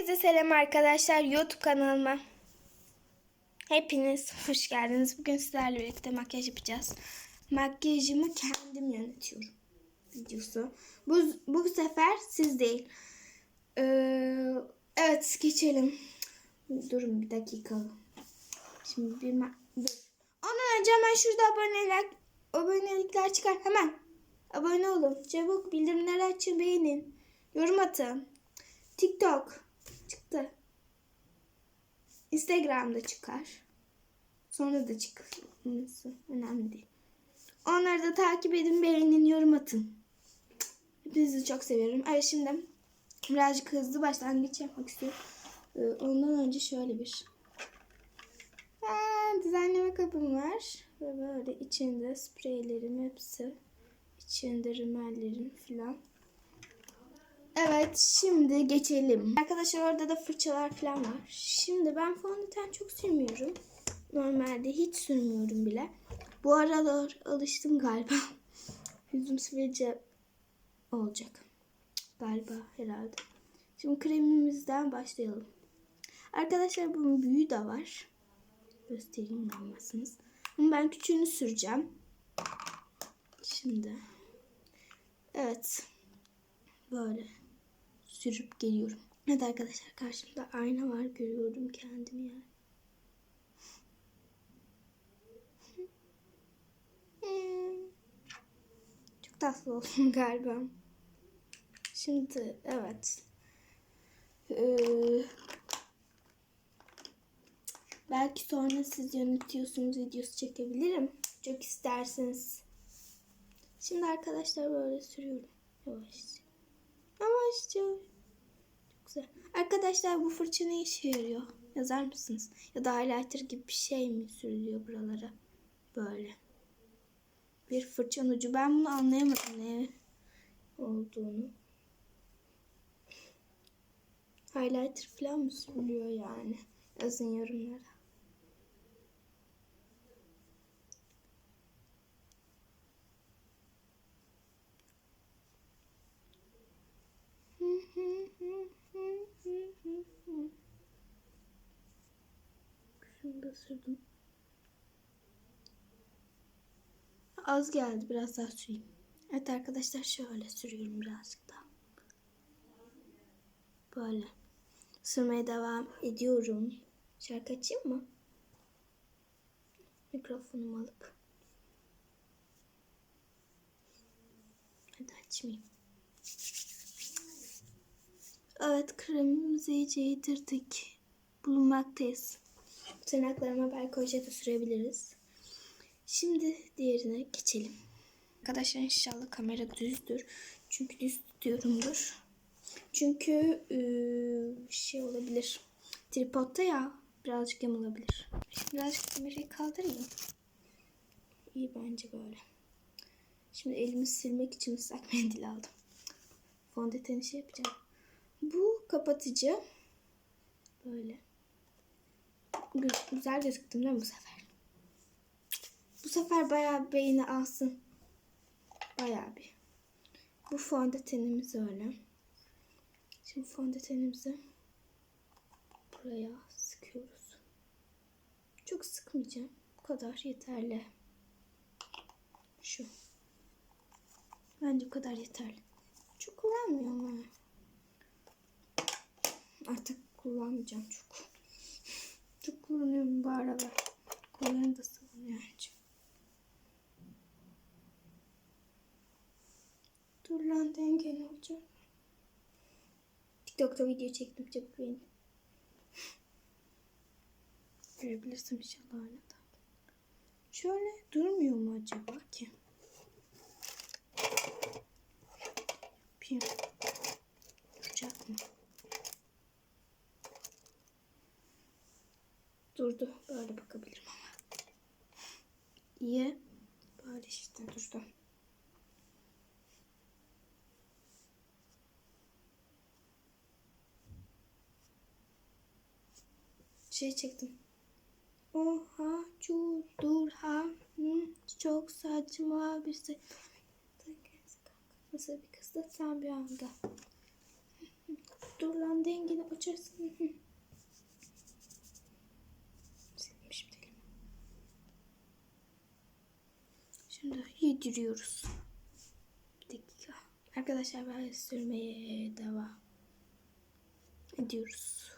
Herkese selam arkadaşlar YouTube kanalıma. Hepiniz hoş geldiniz. Bugün sizlerle birlikte makyaj yapacağız. Makyajımı kendim yönetiyorum. Videosu. Bu, bu sefer siz değil. Ee, evet geçelim. Durun bir dakika. Şimdi bir. Ondan önce hemen şurada abonelik, abonelikler çıkar. Hemen. Abone olun. Çabuk bildirimleri açın beğenin. Yorum atın. TikTok çıktı. Instagram'da çıkar. Sonra da çıkması önemli değil. Onları da takip edin, beğenin, yorum atın. Hepinizi çok seviyorum. Evet şimdi birazcık hızlı başlangıç yapmak istiyorum. Ee, Ondan önce şöyle bir ha, düzenleme kabım var. Ve böyle içinde spreylerim hepsi. İçinde rimellerim filan. Evet şimdi geçelim. Arkadaşlar orada da fırçalar falan var. Şimdi ben fondöten çok sürmüyorum. Normalde hiç sürmüyorum bile. Bu aralar alıştım galiba. Yüzüm sivilce olacak. Galiba herhalde. Şimdi kremimizden başlayalım. Arkadaşlar bunun büyüğü de var. Göstereyim inanmazsınız. Ama ben küçüğünü süreceğim. Şimdi. Evet. Böyle sürüp geliyorum. Evet arkadaşlar karşımda ayna var. Görüyorum kendimi yani. Çok tatlı oldum galiba. Şimdi evet. Ee, belki sonra siz yönetiyorsunuz videosu çekebilirim. Çok isterseniz. Şimdi arkadaşlar böyle sürüyorum. Yavaşça. Yavaşça. Güzel. Arkadaşlar bu fırça ne işe yarıyor? Yazar mısınız? Ya da highlighter gibi bir şey mi sürülüyor buralara? Böyle. Bir fırçanın ucu. Ben bunu anlayamadım ne olduğunu. Highlighter falan mı sürülüyor yani? Yazın yorumlara. Şunu da sürdüm. Az geldi. Biraz daha süreyim. Evet arkadaşlar şöyle sürüyorum birazcık daha. Böyle. Sürmeye devam ediyorum. Şarkı açayım mı? Mikrofonumu alıp. Hadi açmayayım. Evet kremimizi yedirdik. Bulunmaktayız. Tırnaklarıma belki oje sürebiliriz. Şimdi diğerine geçelim. Arkadaşlar inşallah kamera düzdür. Çünkü düz tutuyorumdur. Çünkü ıı, şey olabilir. Tripodta ya birazcık yamulabilir. Şimdi birazcık kamerayı kaldırayım. İyi bence böyle. Şimdi elimi silmek için ıslak mendil aldım. Fondöteni şey yapacağım. Bu kapatıcı. Böyle. Gü- Güzel gözüktüm değil mi bu sefer? Bu sefer bayağı beyni alsın. Bayağı bir. Bu fondötenimiz öyle. Şimdi fondötenimizi buraya sıkıyoruz. Çok sıkmayacağım. Bu kadar yeterli. Şu. Bence bu kadar yeterli. Çok kullanmıyorum ama. Artık kullanmayacağım çok. Çok kullanıyorum bu aralar. Kollarını da sıvıyor. Dur lan dengeli olacak. TikTok'ta video çektim çok beğendim. Görebilirsin inşallah de. Şöyle durmuyor mu acaba ki? Yapayım. Duracak mı? Durdu. Böyle bakabilirim ama. İyi. Böyle işte durdu. Şey çektim. Oha çuldur ha çok saçma bir şey. Nasıl bir kız da sen bir anda. Dur lan dengini açarsın. Şimdi yediriyoruz. Bir dakika. Arkadaşlar böyle sürmeye devam ediyoruz.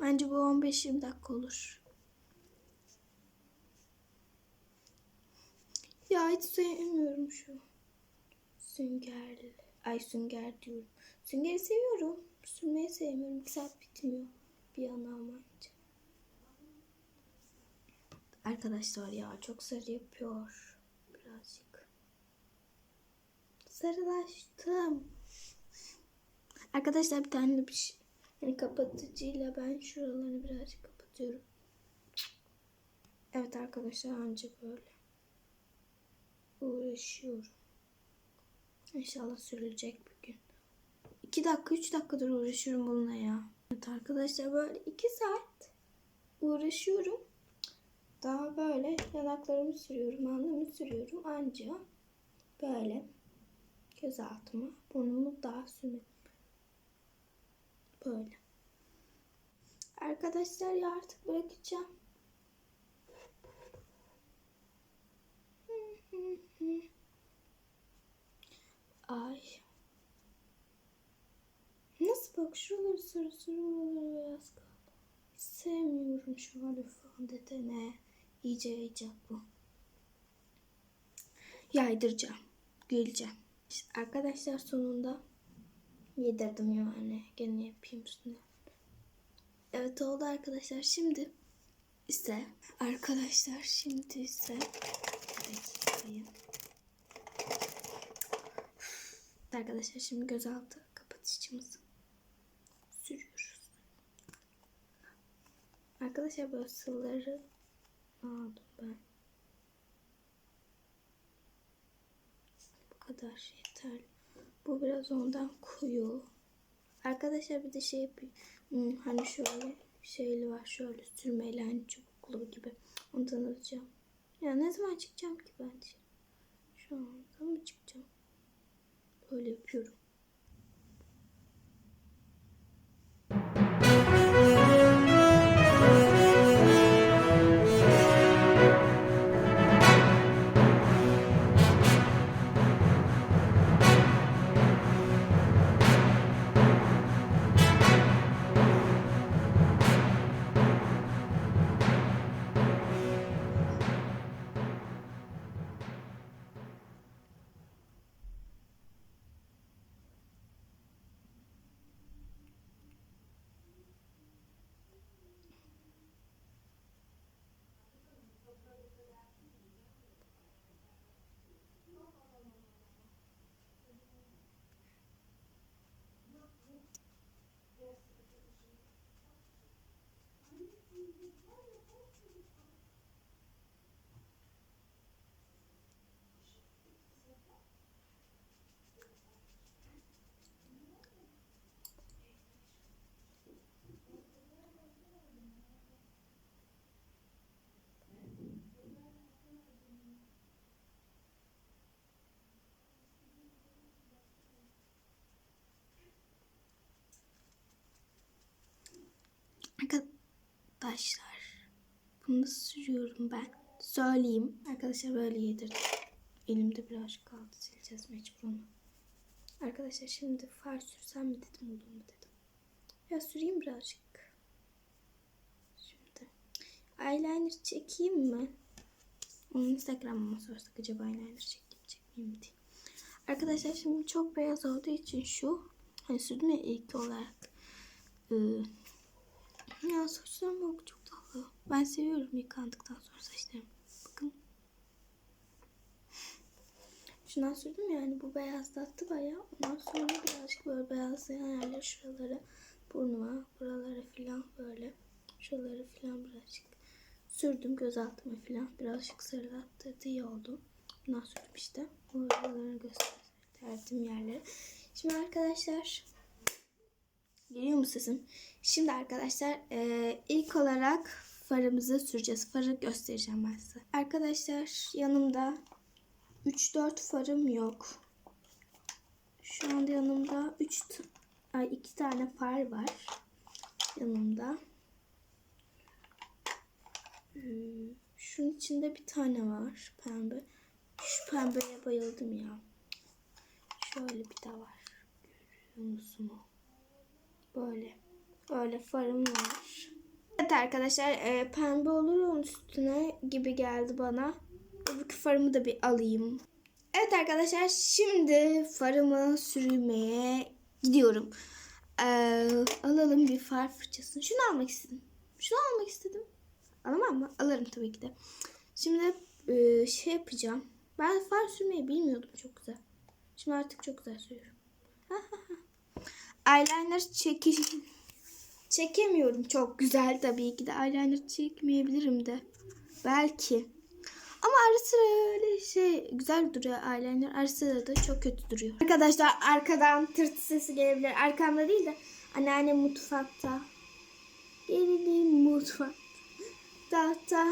Bence bu 15-20 dakika olur. Ya hiç sevmiyorum şu sünger. Ay sünger diyorum. Süngeri seviyorum. Sürmeyi sevmiyorum. Bir saat bitmiyor. Bir ana amanca. Arkadaşlar ya çok sarı yapıyor. Birazcık. Sarılaştım. Arkadaşlar bir tane bir şey. Yani kapatıcıyla ben şuralarını birazcık kapatıyorum. Evet arkadaşlar anca böyle uğraşıyorum. İnşallah sürülecek bir gün. 2 dakika 3 dakikadır uğraşıyorum bununla ya. Evet arkadaşlar böyle 2 saat uğraşıyorum. Daha böyle yanaklarımı sürüyorum, alnımı sürüyorum. Anca böyle göz altımı, burnumu daha sürmedim. Böyle. Arkadaşlar ya artık bırakacağım. Ay. Nasıl bak şuraları sarı sarı beyaz kaldı. Sevmiyorum şu an fondötene. İyice yayacak bu. Yaydıracağım. Güleceğim. İşte arkadaşlar sonunda yedirdim yani. Gene yapayım üstüne. Evet oldu arkadaşlar. Şimdi ise arkadaşlar şimdi ise. Arkadaşlar şimdi gözaltı kapatıcımızı sürüyoruz. Arkadaşlar böyle sıvıları aldım ben. Bu kadar yeterli. Bu biraz ondan koyu. Arkadaşlar bir de şey yapayım. Hmm, hani şöyle şeyli var. Şöyle sürmeli hani çubuklu gibi. Ondan alacağım. Ya ne zaman çıkacağım ki ben? Şu anda mı çıkacağım? Böyle yapıyorum. Arkadaşlar bunu sürüyorum ben. Söyleyeyim. Arkadaşlar böyle yedirdim. Elimde birazcık kaldı. Sileceğiz mecburen. Arkadaşlar şimdi far sürsem mi dedim olur mu dedim. Ya süreyim birazcık. Şimdi eyeliner çekeyim mi? Onun Instagram'ıma sorsak acaba eyeliner çekeyim çekmeyeyim mi diye. Arkadaşlar şimdi çok beyaz olduğu için şu hani sürdüm ya ilk olarak ıı, ya saçlarım bak çok tatlı. Ben seviyorum yıkandıktan sonra saçlarımı. Bakın. Şundan sürdüm yani bu beyazlattı bayağı. Ondan sonra birazcık böyle beyazlayan yerler şuralara burnuma, buralara falan böyle. Şuraları falan birazcık sürdüm göz altıma falan. Birazcık sarılattırdı iyi oldu. Bundan sürdüm işte. Oralarını gösterdim yerleri. Şimdi arkadaşlar Geliyor mu sesim? Şimdi arkadaşlar e, ilk olarak farımızı süreceğiz. Farı göstereceğim ben size. Arkadaşlar yanımda 3-4 farım yok. Şu anda yanımda 3 Ay iki tane far var yanımda. Hmm, Şunun içinde bir tane var pembe. Şu pembeye bayıldım ya. Şöyle bir de var. Görüyor musun o? Böyle. Böyle farım var. Evet arkadaşlar e, pembe olur onun üstüne gibi geldi bana. Öbür farımı da bir alayım. Evet arkadaşlar şimdi farımı sürmeye gidiyorum. Ee, alalım bir far fırçasını. Şunu almak istedim. Şunu almak istedim. Alamam mı? Alırım tabii ki de. Şimdi e, şey yapacağım. Ben far sürmeyi bilmiyordum çok güzel. Şimdi artık çok güzel sürüyorum. Eyeliner çekiş çekemiyorum çok güzel tabii ki de. Eyeliner çekmeyebilirim de. Belki. Ama ara sıra öyle şey güzel duruyor eyeliner. Ara sıra da çok kötü duruyor. Arkadaşlar arkadan tırt sesi gelebilir. Arkamda değil de anneannem mutfakta. Gelinim mutfakta. Tahta.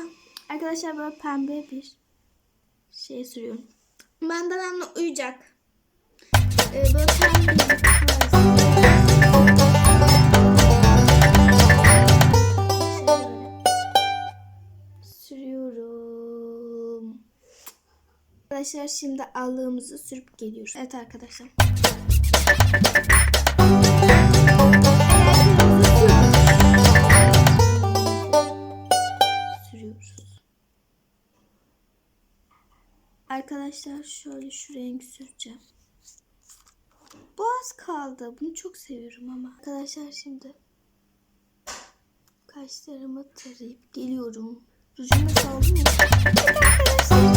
Arkadaşlar böyle pembe bir şey sürüyorum. Benden anne uyuyacak. Ee, böyle pembe Arkadaşlar şimdi allığımızı sürüp geliyoruz. Evet arkadaşlar. Sürüyoruz. Arkadaşlar şöyle şu renk süreceğim. Bu az kaldı. Bunu çok seviyorum ama. Arkadaşlar şimdi kaşlarımı tarayıp geliyorum. Rujumu saldım ya. Arkadaşlar